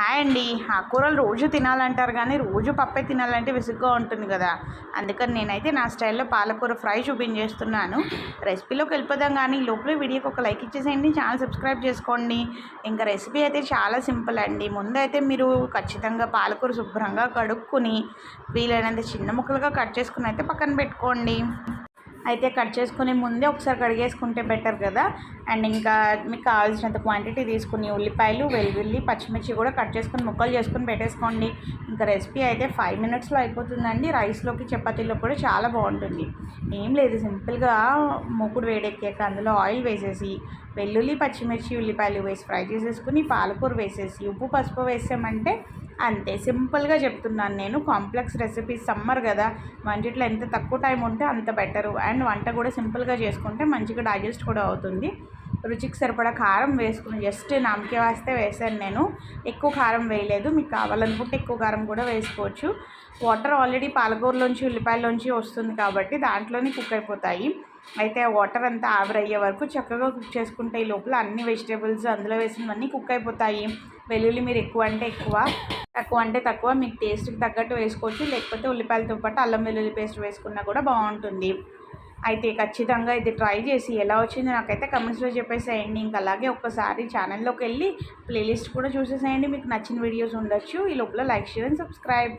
Hi అండి. ఆకుకూరలు రోజు తినాలంటారు కానీ రోజు పప్పే తినాలంటే విసుగ్గా ఉంటుంది కదా. అందుకని నేనైతే నా స్టైల్లో పాలకూర ఫ్రై చూపించేస్తున్నాను. రెసిపీలోకి వెళ్ళిపోదాం కానీ లోపల వీడియోకి ఒక లైక్ ఇచ్చేసేయండి. ఛానల్ సబ్స్క్రైబ్ చేసుకోండి. ఇంకా రెసిపీ అయితే చాలా సింపుల్ అండి. ముందైతే మీరు ఖచ్చితంగా పాలకూర శుభ్రంగా కడుక్కుని వీలైనంత చిన్న ముక్కలుగా కట్ చేసుకుని అయితే పక్కన పెట్టుకోండి. అయితే కట్ చేసుకునే ముందే ఒకసారి కడిగేసుకుంటే బెటర్ కదా. అండ్ ఇంకా మీకు కావాల్సినంత క్వాంటిటీ తీసుకుని ఉల్లిపాయలు వెల్లుల్లి పచ్చిమిర్చి కూడా కట్ చేసుకుని ముక్కలు చేసుకుని పెట్టేసుకోండి. ఇంకా రెసిపీ అయితే ఫైవ్ మినిట్స్లో అయిపోతుందండి. రైస్లోకి చపాతీలో కూడా చాలా బాగుంటుంది. ఏం లేదు సింపుల్గా మూకుడు వేడెక్కాక అందులో ఆయిల్ వేసేసి వెల్లుల్లి పచ్చిమిర్చి ఉల్లిపాయలు వేసి ఫ్రై చేసేసుకుని పాలకూర వేసేసి ఉప్పు పసుపు వేసామంటే అంతే. సింపుల్గా చెప్తున్నాను నేను. కాంప్లెక్స్ రెసిపీస్ సమ్మర్ కదా. వంటిట్లో ఎంత తక్కువ టైం ఉంటే అంత బెటరు. అండ్ వంట కూడా సింపుల్గా చేసుకుంటే మంచిగా డైజెస్ట్ కూడా అవుతుంది. రుచికి సరిపడా కారం వేసుకుని జస్ట్ నామకే వేస్తే వేసాను నేను. ఎక్కువ కారం వేయలేదు. మీకు కావాలనుకుంటే ఎక్కువ కారం కూడా వేసుకోవచ్చు. వాటర్ ఆల్రెడీ పాలకూరలోంచి ఉల్లిపాయలోంచి వస్తుంది కాబట్టి దాంట్లోనే కుక్ అయిపోతాయి. అయితే ఆ వాటర్ అంతా ఆవిరయ్యే వరకు చక్కగా కుక్ చేసుకుంటే ఈ లోపల అన్ని వెజిటేబుల్స్ అందులో వేసినవన్నీ కుక్ అయిపోతాయి. వెల్లుల్లి మీరు ఎక్కువ అంటే ఎక్కువ. తక్కువ అంటే తక్కువ మీకు టేస్ట్కి తగ్గట్టు వేసుకోవచ్చు. లేకపోతే ఉల్లిపాయలతో పాటు అల్లం వెల్లుల్లి పేస్ట్ వేసుకున్నా కూడా బాగుంటుంది. అయితే ఖచ్చితంగా ఇది ట్రై చేసి ఎలా వచ్చిందో నాకైతే కమెంట్స్లో చెప్పేసేయండి. ఇంకా అలాగే ఒక్కసారి ఛానల్లోకి వెళ్ళి ప్లేలిస్ట్ కూడా చూసేసేయండి. మీకు నచ్చిన వీడియోస్ ఉండొచ్చు. ఈ లోపల లైక్ షేర్ అండ్ సబ్స్క్రైబ్.